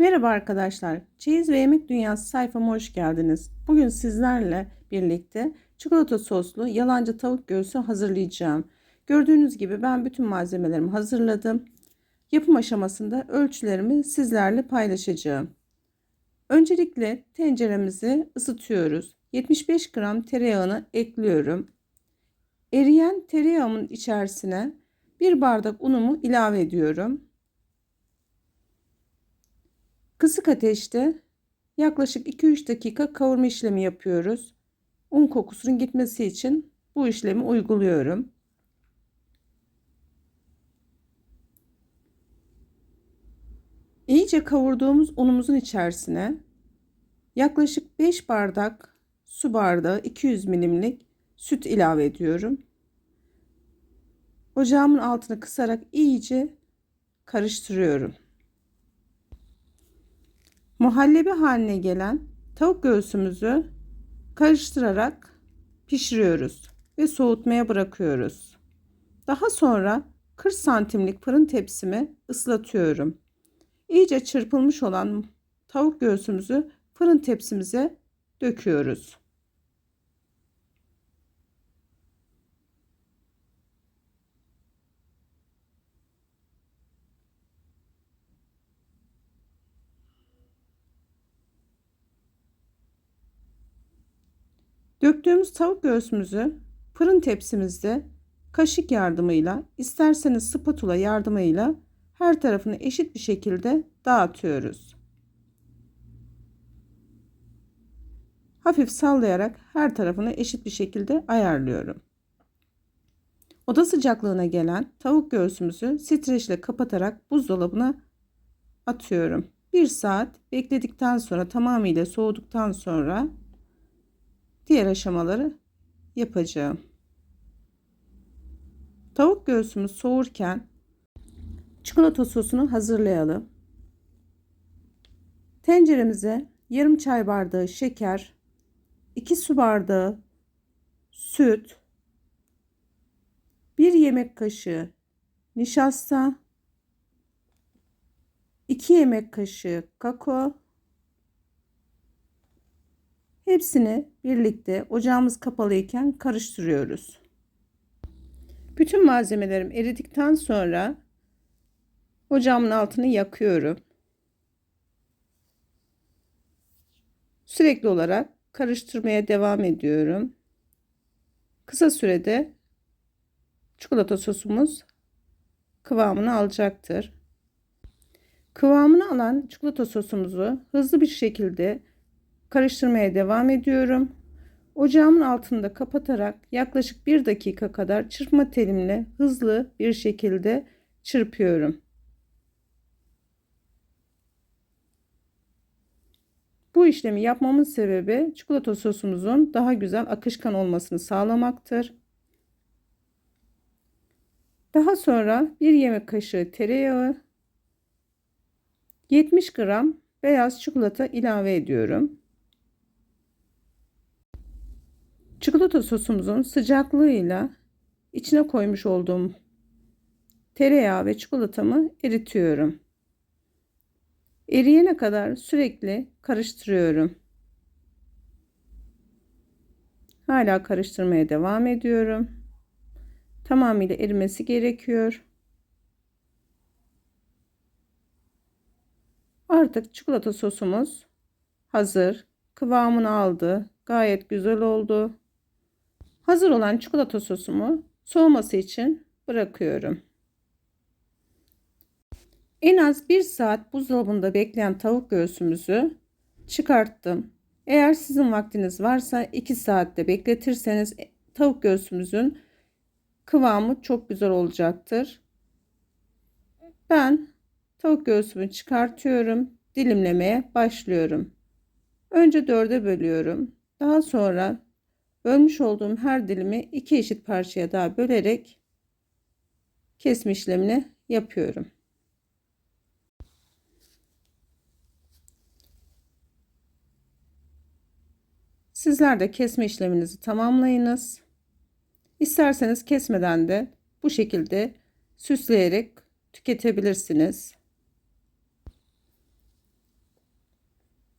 Merhaba arkadaşlar. Çeyiz ve Yemek Dünyası sayfama hoş geldiniz. Bugün sizlerle birlikte çikolata soslu yalancı tavuk göğsü hazırlayacağım. Gördüğünüz gibi ben bütün malzemelerimi hazırladım. Yapım aşamasında ölçülerimi sizlerle paylaşacağım. Öncelikle tenceremizi ısıtıyoruz. 75 gram tereyağını ekliyorum. Eriyen tereyağımın içerisine bir bardak unumu ilave ediyorum. Kısık ateşte yaklaşık 2-3 dakika kavurma işlemi yapıyoruz. Un kokusunun gitmesi için bu işlemi uyguluyorum. İyice kavurduğumuz unumuzun içerisine yaklaşık 5 bardak su bardağı 200 milimlik süt ilave ediyorum. Ocağımın altını kısarak iyice karıştırıyorum. Muhallebi haline gelen tavuk göğsümüzü karıştırarak pişiriyoruz ve soğutmaya bırakıyoruz. Daha sonra 40 santimlik fırın tepsimi ıslatıyorum. İyice çırpılmış olan tavuk göğsümüzü fırın tepsimize döküyoruz. Döktüğümüz tavuk göğsümüzü fırın tepsimizde kaşık yardımıyla isterseniz spatula yardımıyla her tarafını eşit bir şekilde dağıtıyoruz. Hafif sallayarak her tarafını eşit bir şekilde ayarlıyorum. Oda sıcaklığına gelen tavuk göğsümüzü streçle kapatarak buzdolabına atıyorum. Bir saat bekledikten sonra tamamıyla soğuduktan sonra diğer aşamaları yapacağım. Tavuk göğsümüz soğurken çikolata sosunu hazırlayalım. Tenceremize yarım çay bardağı şeker, 2 su bardağı süt, 1 yemek kaşığı nişasta, 2 yemek kaşığı kakao, Hepsini birlikte ocağımız kapalıyken karıştırıyoruz. Bütün malzemelerim eridikten sonra ocağımın altını yakıyorum. Sürekli olarak karıştırmaya devam ediyorum. Kısa sürede çikolata sosumuz kıvamını alacaktır. Kıvamını alan çikolata sosumuzu hızlı bir şekilde karıştırmaya devam ediyorum. Ocağımın altında kapatarak yaklaşık bir dakika kadar çırpma telimle hızlı bir şekilde çırpıyorum. Bu işlemi yapmamın sebebi çikolata sosumuzun daha güzel akışkan olmasını sağlamaktır. Daha sonra bir yemek kaşığı tereyağı, 70 gram beyaz çikolata ilave ediyorum. Çikolata sosumuzun sıcaklığıyla içine koymuş olduğum tereyağı ve çikolatamı eritiyorum. Eriyene kadar sürekli karıştırıyorum. Hala karıştırmaya devam ediyorum. Tamamıyla erimesi gerekiyor. Artık çikolata sosumuz hazır. Kıvamını aldı. Gayet güzel oldu. Hazır olan çikolata sosumu soğuması için bırakıyorum. En az 1 saat buzdolabında bekleyen tavuk göğsümüzü çıkarttım. Eğer sizin vaktiniz varsa 2 saatte bekletirseniz tavuk göğsümüzün kıvamı çok güzel olacaktır. Ben tavuk göğsümü çıkartıyorum. Dilimlemeye başlıyorum. Önce dörde bölüyorum. Daha sonra Bölmüş olduğum her dilimi iki eşit parçaya daha bölerek kesme işlemini yapıyorum. Sizler de kesme işleminizi tamamlayınız. İsterseniz kesmeden de bu şekilde süsleyerek tüketebilirsiniz.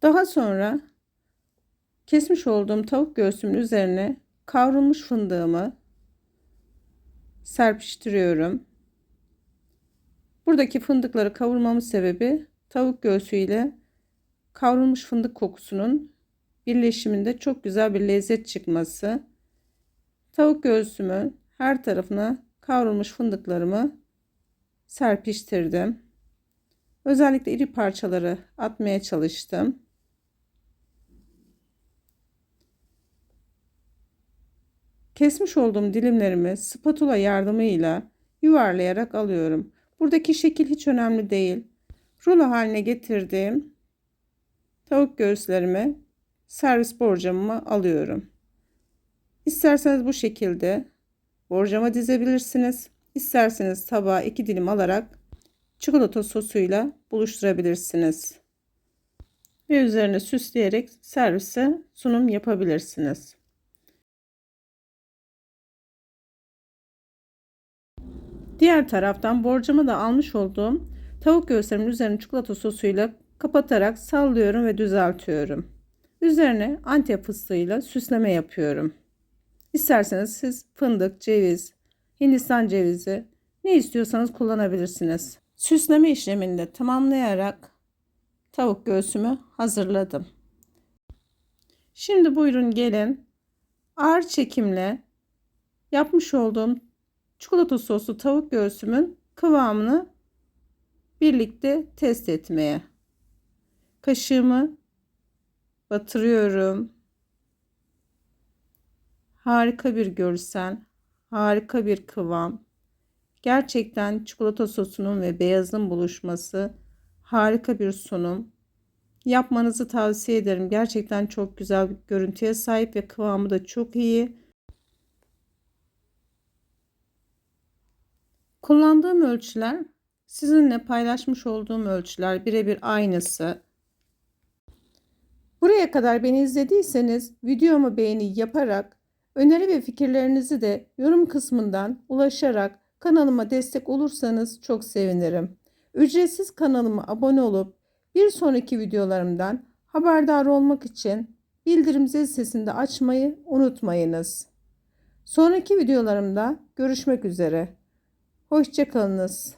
Daha sonra kesmiş olduğum tavuk göğsümün üzerine kavrulmuş fındığımı serpiştiriyorum. Buradaki fındıkları kavurmamın sebebi tavuk göğsü ile kavrulmuş fındık kokusunun birleşiminde çok güzel bir lezzet çıkması. Tavuk göğsümün her tarafına kavrulmuş fındıklarımı serpiştirdim. Özellikle iri parçaları atmaya çalıştım. Kesmiş olduğum dilimlerimi spatula yardımıyla yuvarlayarak alıyorum. Buradaki şekil hiç önemli değil. Rulo haline getirdiğim tavuk göğüslerimi servis borcamıma alıyorum. İsterseniz bu şekilde borcama dizebilirsiniz. İsterseniz tabağa iki dilim alarak çikolata sosuyla buluşturabilirsiniz. Ve üzerine süsleyerek servise sunum yapabilirsiniz. Diğer taraftan borcama da almış olduğum tavuk göğüslerimin üzerine çikolata sosuyla kapatarak sallıyorum ve düzeltiyorum. Üzerine antep fıstığıyla süsleme yapıyorum. İsterseniz siz fındık, ceviz, hindistan cevizi ne istiyorsanız kullanabilirsiniz. Süsleme işlemini de tamamlayarak tavuk göğsümü hazırladım. Şimdi buyurun gelin ağır çekimle yapmış olduğum çikolata soslu tavuk göğsümün kıvamını birlikte test etmeye. Kaşığımı batırıyorum. Harika bir görsel, harika bir kıvam. Gerçekten çikolata sosunun ve beyazın buluşması harika bir sunum. Yapmanızı tavsiye ederim. Gerçekten çok güzel bir görüntüye sahip ve kıvamı da çok iyi. Kullandığım ölçüler sizinle paylaşmış olduğum ölçüler birebir aynısı. Buraya kadar beni izlediyseniz videomu beğeni yaparak öneri ve fikirlerinizi de yorum kısmından ulaşarak kanalıma destek olursanız çok sevinirim. Ücretsiz kanalıma abone olup bir sonraki videolarımdan haberdar olmak için bildirim zil sesini de açmayı unutmayınız. Sonraki videolarımda görüşmek üzere. Hoşçakalınız.